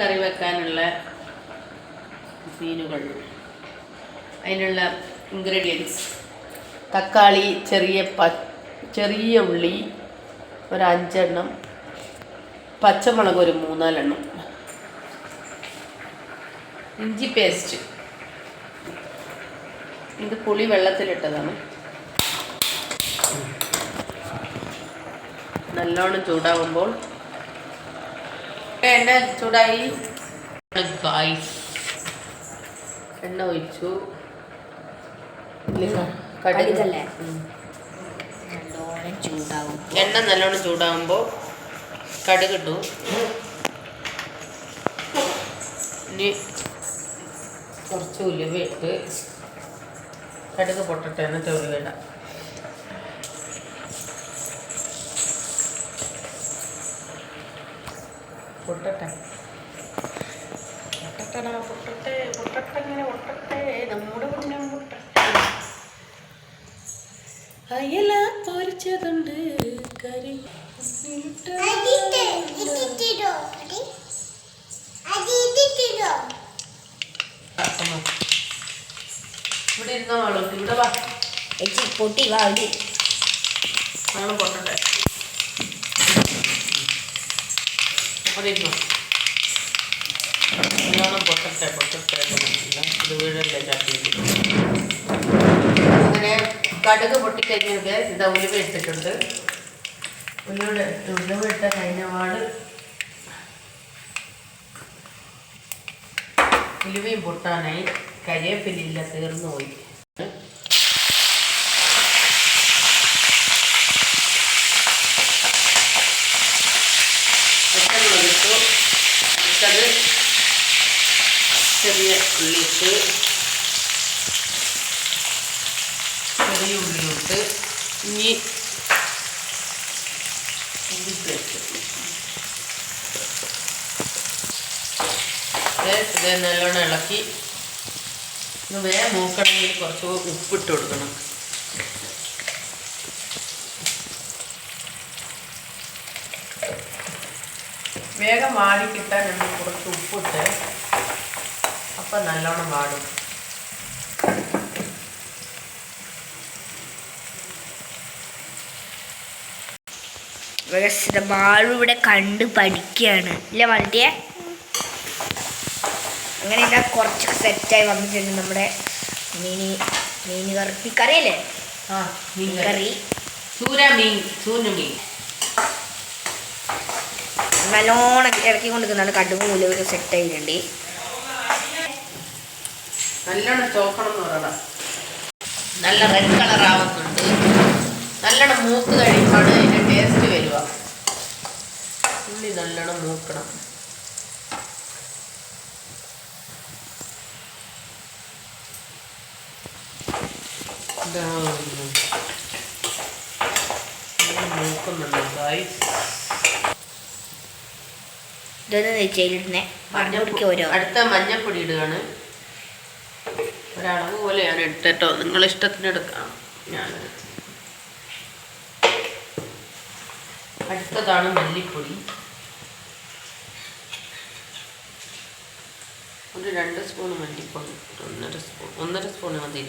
കറി വെക്കാനുള്ള മീനുകൾ. അതിനുള്ള ഇൻഗ്രീഡിയൻസ് തക്കാളി ചെറിയ പ ചെറിയ ഉള്ളി ഒരു അഞ്ചെണ്ണം. പച്ചമുളക് ഒരു മൂന്നാലെണ്ണം. ഇഞ്ചി പേസ്റ്റ് ഇത് പുളി വെള്ളത്തിലിട്ടതാണ്. നല്ലോണം ചൂടാകുമ്പോൾ എണ്ണ ചൂടായി. എണ്ണ ഒഴിച്ചു. എണ്ണ നല്ലോണം ചൂടാകുമ്പോൾ കടുകിട്ടു ഇനി കുറച്ച് ഉലുവ ഇട്ട് കടുക് പൊട്ടട്ടെ എന്നിട്ട് ഉലുവ ഇടാം. പൊട്ടട്ടെ. പൊട്ടട്ടടാ പൊട്ടട്ടെ പൊട്ടട്ടെ? ഇങ്ങനെ പൊട്ടട്ടെ നമ്മുടെ മുന്നേ പൊട്ടട്ടെ? അയല പൊരിച്ചതുണ്ട് കരി ഇവിടെ ഇരുന്നോളൂ ഇവിടെ വാ. ചേച്ചി പൊട്ടി വാ അവിടെ പൊട്ടട്ടെ. അങ്ങനെ കടുക് പൊട്ടിക്കഴിഞ്ഞത് ഇതാ ഉലുവ ഇട്ടിട്ടുണ്ട് ഉലുവ ഉലുവ ഇട്ട കഴിഞ്ഞ പാട് ഉലുവയും പൊട്ടാനായി. കരിയേപ്പിലില്ല തീർന്നു പോയി പെട്ടെന്ന് ഒഴിച്ചു അടുത്തത് ചെറിയ ഉള്ളിട്ട് ചെറിയ ഉള്ളിയിട്ട് ഇനി ഇത് നല്ലോണം ഇളക്കി. ഇത് വേഗം മൂക്കണമെങ്കിൽ കുറച്ച് ഉപ്പിട്ട് കൊടുക്കണം. വേഗം വാടി കിട്ടാൻ നമ്മൾ കുറച്ച് ഉപ്പിട്ട് അപ്പം നല്ലോണം വാടും. മാളു ഇവിടെ കണ്ട് പഠിക്കുകയാണ്. ഇല്ല മൾട്ടിയെ? അങ്ങനെ കുറച്ച് സെറ്റായി വന്നിട്ടുണ്ട് നമ്മുടെ മീനി മീൻ കറി കറിയല്ലേ ആ മീൻ മീൻ കറി സൂര്യ ചൂര മീൻ സൂര്യ മീൻ. നല്ലോണം ഇറക്കി കൊണ്ടിരിക്കുന്നതാണ്. കടുമ്പ് മൂലമൊക്കെ സെറ്റ് ആയിട്ടുണ്ട് നല്ലോണം ചോക്കണം എന്ന് പറയണം. നല്ല റെഡ് കളർ ആവുന്നുണ്ട്. നല്ലോണം മൂക്ക് കഴിയുമ്പോഴാണ് അതിന്റെ ടേസ്റ്റ് വരിക. ഉള്ളി നല്ലോണം മൂക്കണം. മൂക്കുന്നുണ്ട് ഗായ്സ് ഇതൊന്ന് നെയ്ച്ചയിലിടുന്നേ മഞ്ഞപ്പൊടിക്ക് ഓരോ അടുത്ത മഞ്ഞപ്പൊടി ഇടുകയാണ്. ഒരളവ് പോലെ ഞാൻ എടുത്തിട്ടോ. നിങ്ങൾ ഇഷ്ടത്തിന് എടുക്കാം. ഞാൻ അടുത്തതാണ് മല്ലിപ്പൊടി. ഒരു രണ്ട് സ്പൂൺ മല്ലിപ്പൊടി. ഒന്നര സ്പൂൺ ഒന്നര സ്പൂൺ മതി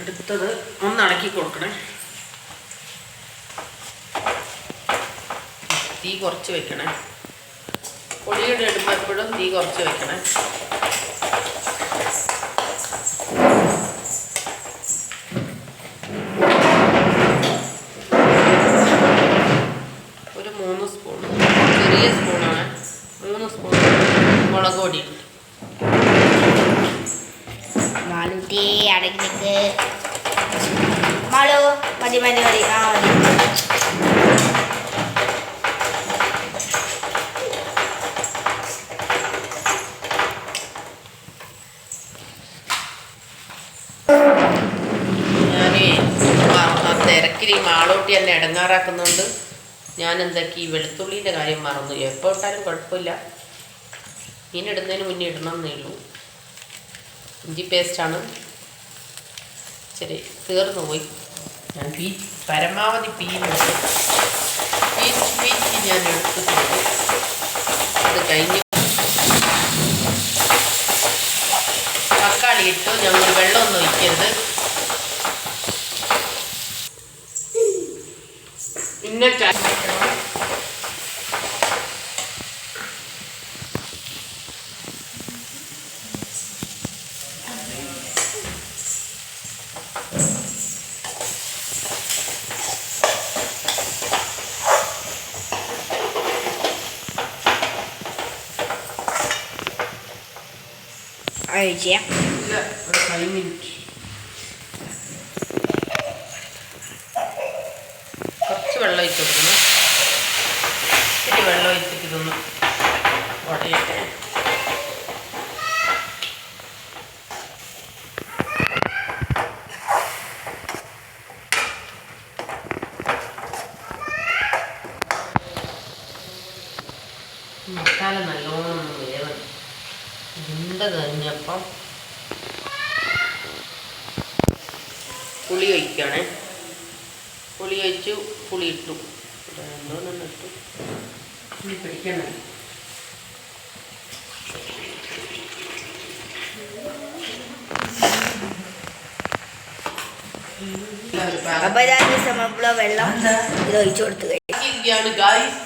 അടുത്തത് ഒന്ന് ഇളക്കി കൊടുക്കണേ. തീ കുറച്ച് വെക്കണേ. പൊടിയുടെ ഇടുമ്പോൾ എപ്പോഴും തീ കുറച്ച് വെക്കണേ. ഒരു മൂന്ന് സ്പൂൺ ചെറിയ സ്പൂണാണ്. മൂന്ന് സ്പൂൺ മുളക് പൊടി. മാളുട്ടി മതി മതി മതി. ആ മതി. മാളോട്ടി എന്നെ ഇടങ്ങാറാക്കുന്നുണ്ട്. ഞാൻ എന്താക്കി ഈ വെളുത്തുള്ളീന്റെ കാര്യം മറന്നു. എപ്പോൾ ഇട്ടാലും കുഴപ്പമില്ല. മീനിടുന്നതിന് മുന്നേ ഇടണം എന്നേ ഉള്ളൂ. ഇഞ്ചി പേസ്റ്റാണ് ശരി തീർന്നു പോയി. ഞാൻ പീ പരമാവധി പീനുണ്ട് പീച്ച് പീച്ച് ഞാൻ എടുത്തിട്ടുണ്ട് അത് കഴിഞ്ഞ് തക്കാളി ഇട്ടു. ഞങ്ങൾ വെള്ളമൊന്നും ഒഴിക്കരുത്. சின்ன Alright, yeah. Yeah. മസാല നല്ലോണം ഒന്ന് വേവണം. ഉണ്ട കഴിഞ്ഞപ്പം പുളി ഒഴിക്കുകയാണേ പുളി ഒഴിച്ച് പുളി ഇട്ടു. രണ്ടോന്നെണ്ണം ഇട്ടു. പുളി പിടിക്കണം അപ്പൊ ഞാൻ വെള്ളം ഇത് ഒഴിച്ചു കൊടുത്തു കഴിക്കുകയാണ് ഗായ്സ്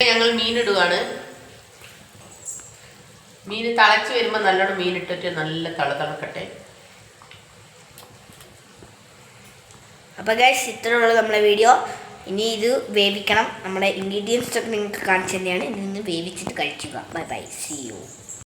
ഞങ്ങൾ മീനിടുകയാണ് മീൻ തിളച്ച് വരുമ്പോൾ നല്ലോണം മീനിട്ടിട്ട് നല്ല തള തിളക്കട്ടെ അപ്പോൾ ഗൈസ് ഇത്രയുള്ള നമ്മളെ വീഡിയോ ഇനി ഇത് വേവിക്കണം. നമ്മുടെ ഇൻഗ്രീഡിയൻസ് ഒക്കെ നിങ്ങൾക്ക് കാണിച്ചു തന്നെയാണ്. ഇനി നിന്ന് വേവിച്ചിട്ട് കഴിക്കുക ബൈ ബൈ സി യു